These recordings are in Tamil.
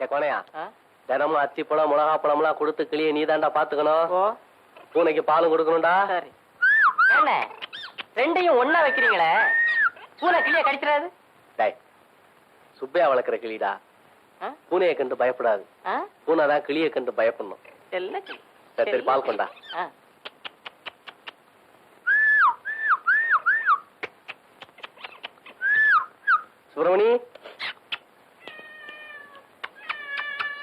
கோனையா? தினமும் அத்தி பழம் மிளகா பழம்லாம் கொடுத்து கிளிய நீ தாண்டா பாத்துக்கணும் பூனைக்கு பாலும் கொடுக்கணும்டா. சரி. ரெண்டையும் ஒண்ணா வைக்கிறீங்களே? பூனை கிளிய கடிச்சிடாது டேய் சுப்பையா வளர்க்குற கிளிடா? பூனையை கண்டு பயப்படாது? பூனை தான் கிளியை கண்டு பயப்படணும். சரி பால் கொண்டா. சுப்பிரமணி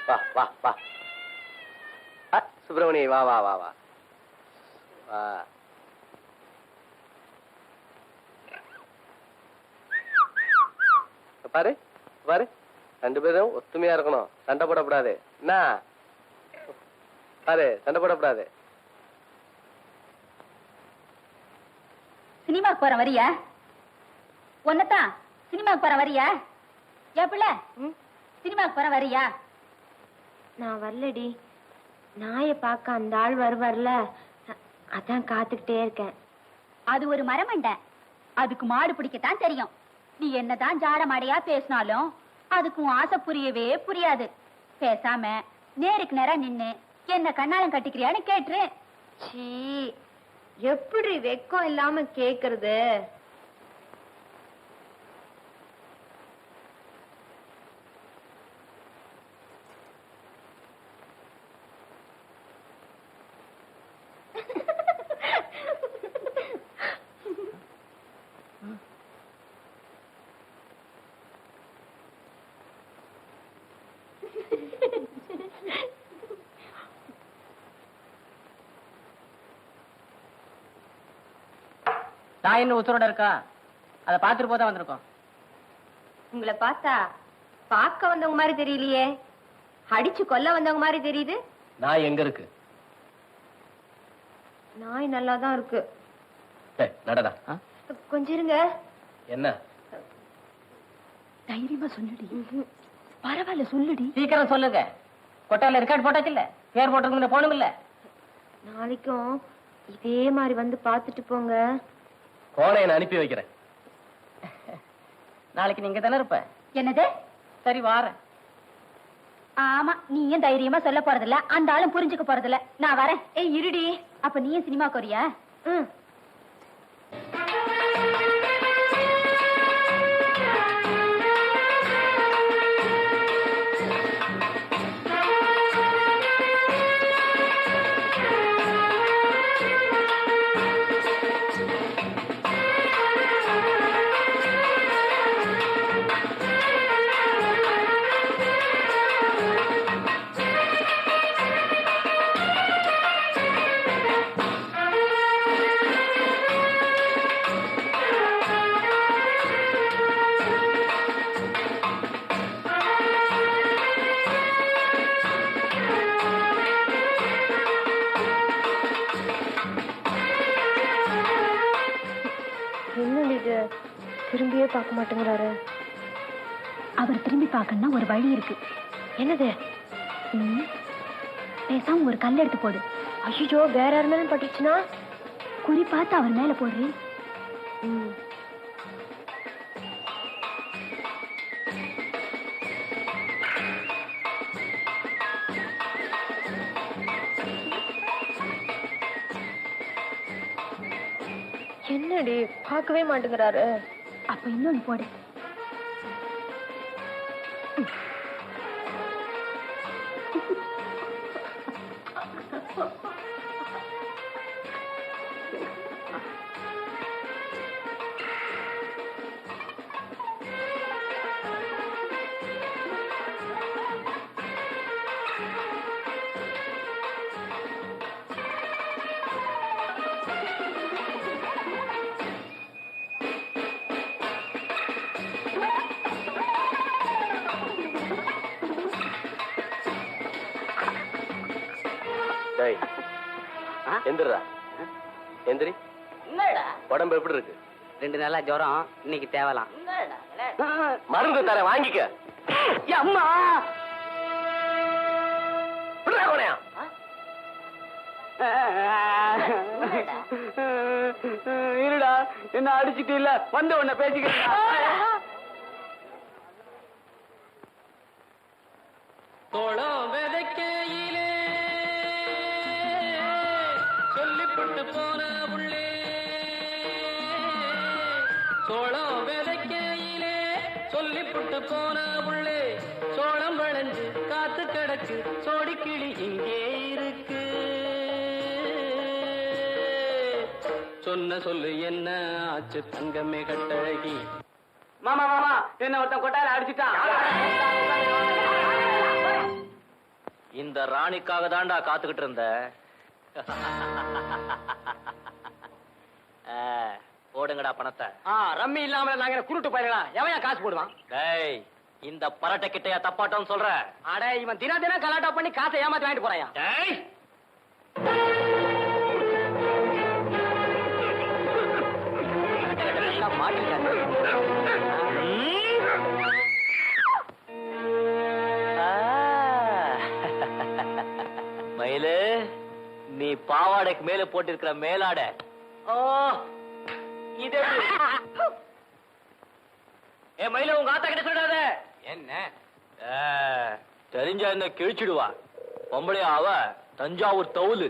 வா வா வா சுப்பிரமணி வா வா வா வா. வா. பாரு பாரு. ரெண்டு பேரும் ஒத்துமையா இருக்கணும். சண்டை போடக்கூடாது. என்ன? பாரு சண்டை போடக்கூடாது. சினிமாக்கு போற வரியா? ஒன்னதான் சினிமாக்கு போற வரியா? ஏ பிள்ளை? சினிமாக்கு போற வரியா? நான் வரலடி. நாயை பார்க்க அந்த ஆள் வருவார்ல? அதான் காத்துக்கிட்டே இருக்கேன். அது ஒரு மரமண்ட. அதுக்கு மாடு பிடிக்கத்தான் தெரியும். நீ என்னதான் ஜாட மாடையா பேசினாலும் அதுக்கு உன் ஆசை புரியவே புரியாது. பேசாம நேருக்கு நேரா நின்னு என்ன கண்ணாலம் கட்டிக்கிறியான்னு கேட்டுரு. சீ எப்படி வெக்கம் இல்லாம கேக்குறது? நான் இன்னும் உசுரோட இருக்கா? அதை பார்த்துட்டு போதான் வந்திருக்கோம். உங்களை பார்த்தா பார்க்க வந்தவங்க மாதிரி தெரியலையே. அடிச்சு கொல்ல வந்தவங்க மாதிரி தெரியுது. நான் எங்க இருக்கு? நாய் நல்லா தான் இருக்கு நடடா. கொஞ்சம் இருங்க. என்ன? தைரியமா சொல்லுடி. பரவாயில்ல சொல்லுடி. சீக்கிரம் சொல்லுங்க. கொட்டாயில ரெக்கார்ட் போட்டாச்சு இல்ல? பேர் போட்டிருக்கு போகணும் இல்ல நாளைக்கும் இதே மாதிரி வந்து பார்த்துட்டு போங்க. கோனையை நான் அனுப்பி வைக்கிறேன். நாளைக்கு நீங்க தானே இருப்ப? என்னது? சரி வாரேன் ஆமா நீயும் தைரியமா சொல்ல போறதில்ல? அந்த ஆளும் புரிஞ்சுக்க போறதில்ல. நான் வரேன். ஏய் இருடி. அப்ப நீயும் சினிமாக்கு வரியா? ம். திரும்பியே பார்க்க மாட்டேங்கிறாரு. அவர் திரும்பி பார்க்கணும்னா ஒரு வழி இருக்கு. என்னது? ம். பேசாம ஒரு கல் எடுத்து போடு. ஐயோ வேற யார் மேலும் பட்டுச்சுன்னா? குறி பார்த்து அவர் மேல போடுறி ம். என்னடி பார்க்கவே மாட்டேங்கிறாரு. அப்ப இன்னொன்னு டேய் எந்திரா எந்திரி. என்னடா? உடம்பு எப்படி இருக்கு? ரெண்டு நாளா ஜுரம் இன்னைக்கு தேவலாம். மருந்து தரேன் வாங்கிக்க. அம்மா இருடா என்ன அடிச்சிட்டு இல்ல? வந்து உன்னை பேசிக்கிறேன். சொல்லி புட்டு போன புள்ளே சோளம் விளைஞ்சு காத்து கிடக்கு. சோடி கிளி இங்கே இருக்கு. சொன்ன சொல்லு என்ன ஆச்சு தங்கமே கட்டழகி? மாமா மாமா என்ன ஒருத்தன் கொட்டாயில அடிச்சுட்டான். இந்த ராணிக்காக தான்டா காத்துக்கிட்டு இருந்த? போடுங்கடா பணத்தை. ஆ ரம்மி இல்லாம நாங்க என்ன குருட்டு போயிடலாம் எவன் காசு போடுவான்? டேய் இந்த பரட்டை கிட்டையா தப்பாட்டோன்னு சொல்ற? அட இவன் தினம் தினம் கலாட்டா பண்ணி காசை ஏமாத்தி வாங்கிட்டு போறாயா? டேய். மயிலு நீ பாவாடைக்கு மேல போட்டிருக்கிற மேலாடை. ஓ இது? ஏ மயில உங்க ஆத்தா கிட்ட சொல்லாத என்ன? தெரிஞ்சா என்ன கிழிச்சிடுவா? பொம்பளையா அவ தஞ்சாவூர் தவுலு.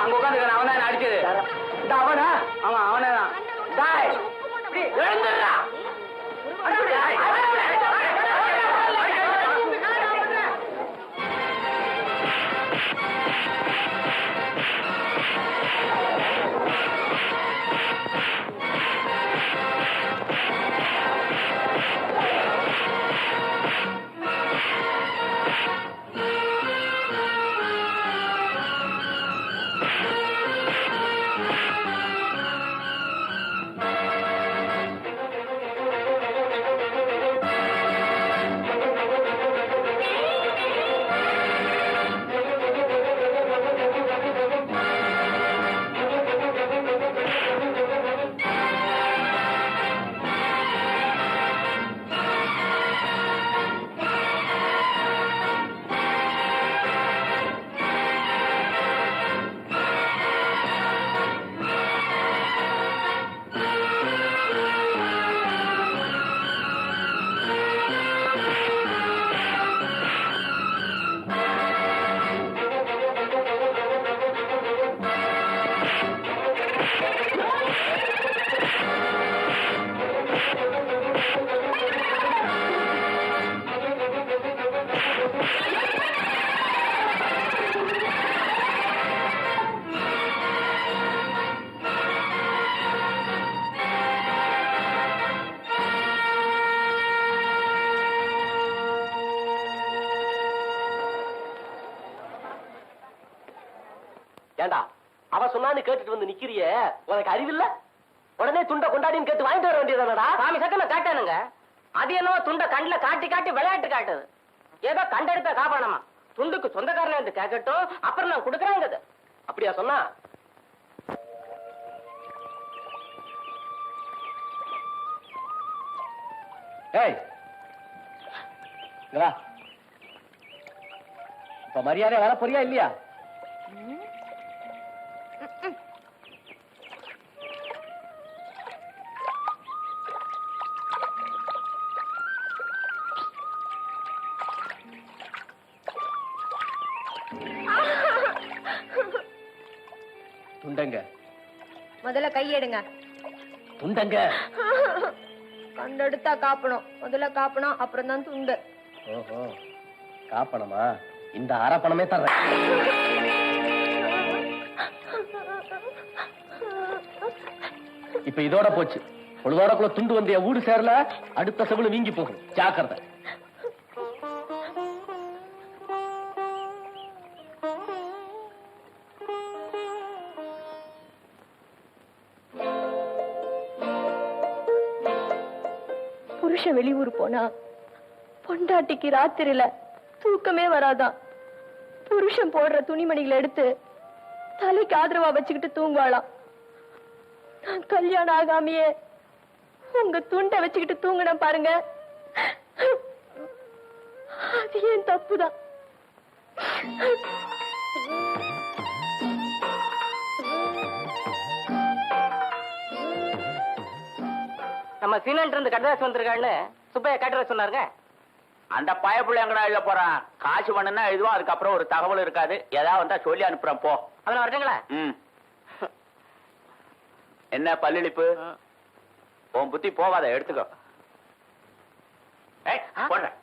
அங்க உட்காந்துக்க அவன் தான் அடிச்சது. அவனா? அவன் அவனே தான். சொன்னான்னு கேட்டுட்டு வந்து நிக்கிறியே? உனக்கு அறிவில்ல? உடனே துண்டை கொண்டாடின்னு கேட்டு வாங்கிட்டு வர வேண்டியதானடா சாமி சக்கன காட்டானுங்க அது என்னவோ துண்ட கண்ணுல காட்டி காட்டி விளையாட்டு காட்டுது. ஏதோ கண்டெடுத்த காப்பானமா? துண்டுக்கு சொந்தக்காரன் என்று கேட்கட்டும். அப்புறம் நான் கொடுக்குறேங்க அது அப்படியா சொன்னா? ஏய் இப்ப மரியாதை வர போறியா இல்லையா? துண்டங்க. முதல்ல கையெடுங்க. துண்டங்க. கண்டெடுத்தா காப்பணும். முதல்ல காப்பணும் அப்புறம் தான் துண்டு. ஓஹோ காப்பணமா? இந்த அரப்பணமே தர்றேன். இப்ப இதோட போச்சு. பொழுதோடக்குள்ள துண்டு வந்து என் வீடு சேரல அடுத்த செவில வீங்கி போகும். ஜாக்கிரதை. புருஷன் வெளியூர் போனா பொண்டாட்டிக்கு ராத்திரில தூக்கமே வராதான் புருஷன் போடுற துணிமணிகளை எடுத்து தலைக்கு ஆதரவா வச்சுக்கிட்டு தூங்குவாளாம். நான் கல்யாணம் ஆகாமையே உங்க துண்டை வச்சுக்கிட்டு தூங்கின பாருங்க. அது ஏன் தப்புதான்? நம்ம சீனன்ட்டு இருந்து கட்டதாசி வந்திருக்கான்னு சுப்பையா கேட்டுற சொன்னாருங்க. அந்த பயப்புள்ள எங்கடா எழுத போறான் காசு பண்ணுனா எதுவும் அதுக்கப்புறம் ஒரு தகவல் இருக்காது. ஏதாவது வந்தா சொல்லி அனுப்புறேன் போ. அவன வரட்டுங்களா? ம். என்ன பல்லிழிப்பு? உன் புத்தி போவாத எடுத்துக்கோ. ஏய், போடுறேன்